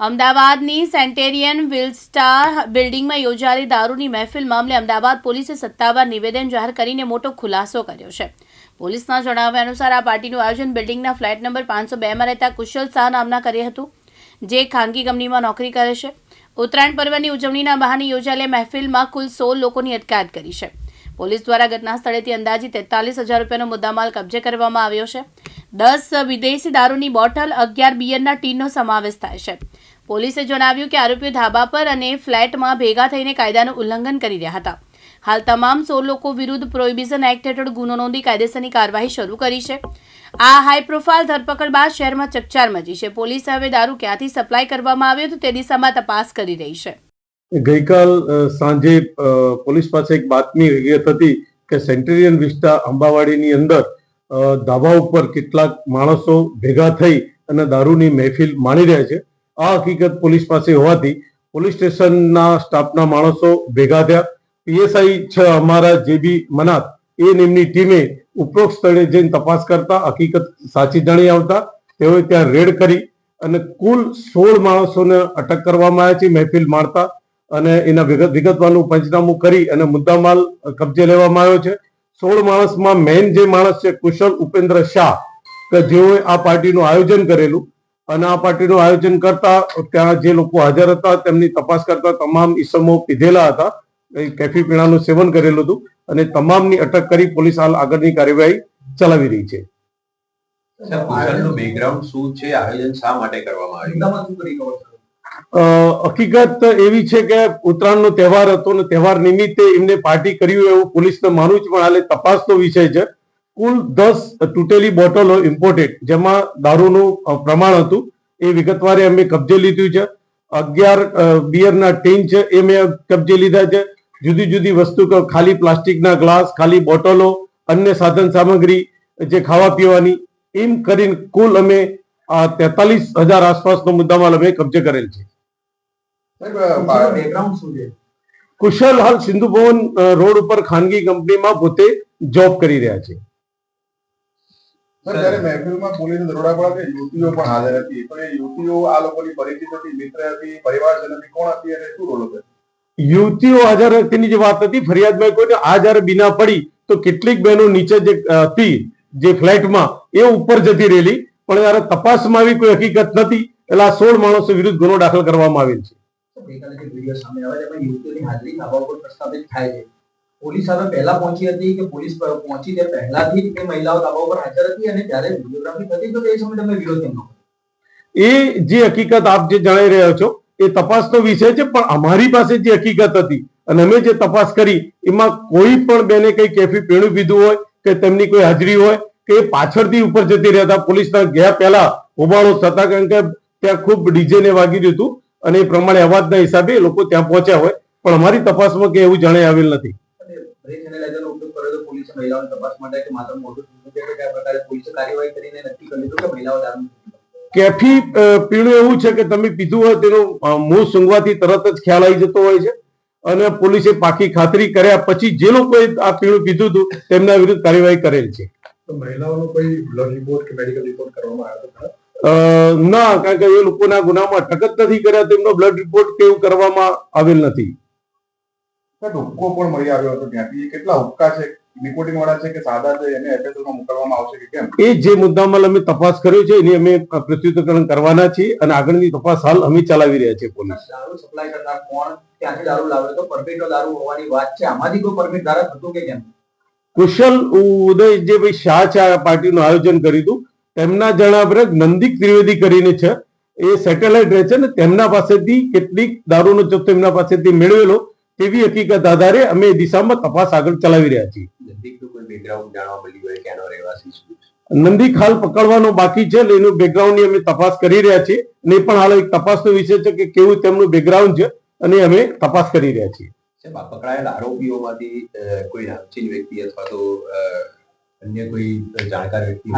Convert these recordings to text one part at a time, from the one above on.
અમદાવાદની સેન્ટેરિયન વિલસ્ટાર બિલ્ડિંગમાં યોજાયેલી દારૂની મહેફિલ મામલે અમદાવાદ પોલીસે સત્તાવાર નિવેદન જાહેર કરીને મોટો ખુલાસો કર્યો છે. પોલીસના જણાવ્યા અનુસાર આ પાર્ટીનું આયોજન બિલ્ડિંગના ફ્લેટ નંબર પાંચસો બેમાં રહેતા કુશલ શાહ નામના કર્યું હતું, જે ખાનગી કંપનીમાં નોકરી કરે છે. ઉત્તરાયણ પર્વની ઉજવણીના બહાને યોજાયેલી મહેફિલમાં કુલ સોળ લોકોની અટકાયત કરી છે. પોલીસ દ્વારા ઘટના સ્થળેથી અંદાજે તેતાલીસ હજાર રૂપિયાનો મુદ્દામાલ કબજે કરવામાં આવ્યો છે. દસ વિદેશી દારૂની બોટલ અગિયાર બિયરના ટીનનો સમાવેશ થાય છે. પોલીસે જણાવ્યું કે આરોપીઓ ધાબા પર અને ફ્લેટમાં ભેગા થઈને કાયદાનું ઉલ્લંઘન કરી રહ્યા હતા. હાલ તમામ સોળ લોકો વિરુદ્ધ પ્રોહિબિશન એક્ટ હેઠળ ગુનો નોંધી કાયદેસરની કાર્યવાહી શરૂ કરી છે. આ હાઈ પ્રોફાઇલ ધરપકડ બાદ શહેરમાં ચકચાર મચી છે. પોલીસે હવે દારૂ ક્યાંથી સપ્લાય કરવામાં આવ્યો હતો તે દિશામાં તપાસ કરી રહી છે. ગઈકાલ સાંજે પોલીસ પાસે એક બાતમી હતી કે સેન્ટેરિયન વિસ્ટા અંબાવાડીની અંદર ધાબા ઉપર કેટલાક માણસો ભેગા થઈ અને દારૂની મહેફિલ માણી રહ્યા છે. આ હકીકત પોલીસ પાસે હોવાથી પોલીસ સ્ટેશનના સ્ટાફના માણસો ભેગા થયા. પીએસઆઈ છે અમારા જે બી મનાત એ એમની ટીમે ઉપરોક્ત સ્થળે જઈને તપાસ કરતા હકીકત સાચી જાણી આવતા તેઓએ ત્યાં રેડ કરી અને કુલ સોળ માણસોને અટક કરવામાં આવ્યા છે, મહેફિલ માણતા અને એના વિગત વિગતવાનું પંચનામું કરી અને મુદ્દામાલ કબજે લેવામાં આવ્યો છે. સોળ માણસમાં મેઇન જે માણસ છે, કુશલ ઉપેન્દ્ર શાહ, કે જેઓએ આ પાર્ટીનું આયોજન કરેલું અને આ પાર્ટીનું આયોજન કરતા ત્યાં જે લોકો હાજર હતા તેમની તપાસ કરતા તમામ ઈસમો પીધેલા હતા. કેફી પીણાનું સેવન કરેલું હતું અને તમામની અટક કરી પોલીસ હાલ આગળની કાર્યવાહી ચલાવી રહી છે. બેકગ્રાઉન્ડ શું છે? આયોજન શા માટે કરવામાં આવ્યું? હકીકત એવી છે કે ઉત્તરાયણનો તહેવાર હતો અને તહેવાર નિમિત્તે એમને પાર્ટી કર્યું એવું પોલીસને માનવું છે પણ હાલે તપાસનો વિષય છે. કુલ દસ તૂટેલી બોટલો ઇમ્પોર્ટેડ જેમાં દારૂનું પ્રમાણ હતું. એ વિગતવારે અમે કબજે લીધું છે. અગિયાર બિયરના ટીન છે એ મેં કબજે લીધા છે. જુદી જુદી વસ્તુ ખાલી પ્લાસ્ટિકના ગ્લાસ ખાલી બોટલો અન્ય સાધન સામગ્રી જે ખાવા પીવાની એમ કરીને કુલ અમે આ તેતાલીસ હજાર આસપાસનો મુદ્દામાલ અમે કબજે કરેલ છે? કુશલ હાલ સિંધુ ભવન રોડ ઉપર ખાનગી કંપનીમાં પોતે જોબ કરી રહ્યા છે. સર જ્યારે મહેફિલમાં પોલીસને દરોડા પડ્યા યુવતીઓ પણ હાજર હતી. તો એ યુવતીઓ આ લોકોની પરિચિત હતી મિત્ર હતી પરિવારજન હતી કોણ હતી અને શું રોલ હતો? યુવતીઓ હાજર તેની જે વાત હતી ફરિયાદમાં કોઈને આ જયારે બીના પડી તો કેટલીક બહેનો નીચે જે હતી જે ફ્લેટમાં એ ઉપર જતી રહેલી. પણ જયારે તપાસમાં આવી કોઈ હકીકત નથી એટલે આ સોળ માણસો વિરુદ્ધ ગુનો દાખલ કરવામાં આવેલ છે. ગઈકાલે જે વીડિયો સામે આવે છે યુવતીઓની હાજરી ધાબા ઉપર પ્રસ્થાપિત થાય છે? પોલીસ હવે પહેલા પહોંચી હતી કે પોલીસ પહોંચી તે પહેલાથી જ એ મહિલાઓ ધાબા ઉપર હાજર હતી અને જ્યારે વિડીયોગ્રાફી થતી તો એ સમયે તમે વિરોધ કેમ એ જે હકીકત આપ જે જણાઈ રહ્યા છો, એ તપાસનો વિષય છે, પણ અમારી પાસે જે હકીકત હતી અને અમે જે તપાસ કરી, એમાં કોઈ પણ બેને કઈ કેફી પીણું પીધું હોય, કે તેમની કોઈ હાજરી હોય, કે પાછળથી ઉપર જતી રહેતા પોલીસના ગયા પહેલા હોબાળો થતા, કારણ કે ત્યાં ખૂબ ડીજે ને વાગી રહ્યું હતું અને એ પ્રમાણે અવાજના હિસાબે લોકો ત્યાં પહોંચ્યા હોય, પણ અમારી તપાસમાં કે એવું જણાઈ આવેલ નથી. એનાલાઇઝરનો ઉપયોગ કર્યો તો પોલીસે મહિલાઓની તપાસ માટે કે માત્ર મોઢું સૂકું છે કે કયા પ્રકારે પોલીસે કાર્યવાહી કરીને નક્કી કરી લીધું કે મહિલાઓ દારૂ કેફી પીણું એવું છે કે તમે પીધું હોય તેનું મોં સૂંઘવાથી તરત જ ખ્યાલ આવી જતો હોય છે. અને પોલીસે પાકી ખાતરી કર્યા પછી જે લોકોએ આ પીણું પીધું હતું તેમના વિરુદ્ધ કાર્યવાહી કરેલ છે. તો મહિલાઓનો કોઈ બ્લડ રિપોર્ટ કે મેડિકલ રિપોર્ટ કરવામાં આવ્યો હતો? ના કારણ કે એ લોકોના ગુનામાં અટક જ નથી કર્યા તેમનો બ્લડ રિપોર્ટ કે એવું કરવામાં આવેલ નથી. હુક્કો પણ મળી આવ્યો હતો ત્યાંથી. એ કેટલા હુક્કા છે? નિકોટિન વાળા છે કે સાદા છે? એને FSL મોકલવામાં આવશે કે કેમ? એ જે મુદ્દામાં અમે તપાસ કર્યો છે એની અમે પ્રત્યુત્તરણ કરવાના છીએ અને આગળની તપાસ હાલ અમે ચલાવી રહ્યા છીએ પોલીસ. દારૂ સપ્લાય કરનાર કોણ? ત્યાંથી દારૂ લાવ્યો તો પરમિટનો દારૂ હોવાની વાત છે. આમાંથી કોઈ પરમિટ ધારક હતું કે કેમ? કુશલ ઉદય જે ભાઈ શાહ છે આ પાર્ટીનું આયોજન કર્યું હતું તેમના જણાવ્યા નંદિક ત્રિવેદી કરીને છે. એ સેટેલાઇટ રહે છે ને તેમના પાસેથી કેટલીક દારૂનો જથ્થો એમના પાસેથી મેળવેલો. તેવી હકીકત આધારે અમે એ દિશામાં તપાસ આગળ ચલાવી રહ્યા છીએ. નંદિક પકડવાનો બાકી છે એટલે એનું બેકગ્રાઉન્ડની અમે તપાસ કરી રહ્યા છીએ. અને પણ હાલ એક તપાસનો વિષય છે કે કેવું તેમનું બેકગ્રાઉન્ડ છે અને અમે તપાસ કરી રહ્યા છીએ. પકડાયેલા આરોપીઓમાંથી કોઈ નામચીન વ્યક્તિ અથવા તો અન્ય કોઈ જાણકાર વ્યક્તિ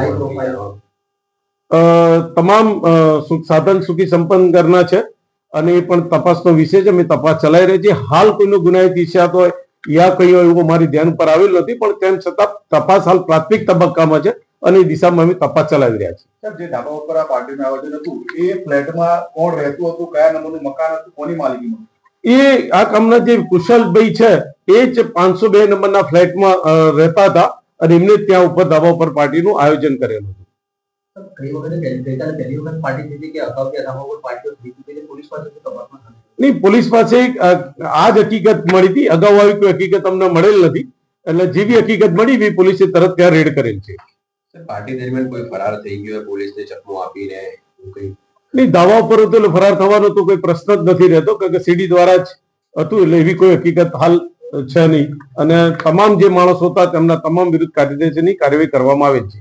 તમામ અ, સુખ સાધન સુખી સંપન્ન કરના છે. અને એ પણ તપાસનો વિષય છે. અમે તપાસ ચલાવી રહી છીએ હાલ કોઈનો ગુનાહિત ઇતિહાસ હોય યા કઈ હોય એવું મારી ધ્યાન પર આવેલ નથી પણ તેમ છતાં તપાસ હાલ પ્રાથમિક તબક્કામાં છે અને એ દિશામાં અમે તપાસ ચલાવી રહ્યા છીએ. જે ધાબા ઉપર આ પાર્ટીનું આયોજન હતું એ ફ્લેટમાં કોણ રહેતું હતું કયા નંબરનું મકાન હતું કોની માલિકીમાં? એ આ કામના જે કુશલભાઈ છે એ જ પાંચસો બે નંબરના ફ્લેટમાં રહેતા હતા અને એમને ત્યાં ઉપર ધાબા ઉપર પાર્ટીનું આયોજન કરેલું હતું. ગઈ વખતે ગઈકાલે પહેલી વખત પાર્ટી થઈ કે અગાઉ ત્યાં ધાબા ઉપર પાર્ટીઓ થઈ પોલીસ પાસે તપાસમાં નહીં પોલીસ પાસે આ જ હકીકત મળી હતી. અગાઉ આવી કોઈ હકીકત અમને મળેલ નથી. એટલે જેવી હકીકત મળી એવી પોલીસે તરત ત્યાં રેડ કરેલ છે. પાર્ટી દરમિયાન કોઈ ફરાર થઈ ગયો પોલીસને ચકમો આપીને નહીં દાવા ઉપર હતો એટલે ફરાર થવાનો તો કોઈ પ્રશ્ન જ નથી રહેતો કારણ કે સીડી દ્વારા જ હતું એટલે એવી કોઈ હકીકત હાલ છે નહીં. અને તમામ જે માણસો હતા તેમના તમામ વિરુદ્ધ કાયદેસરની કાર્યવાહી કરવામાં આવે છે.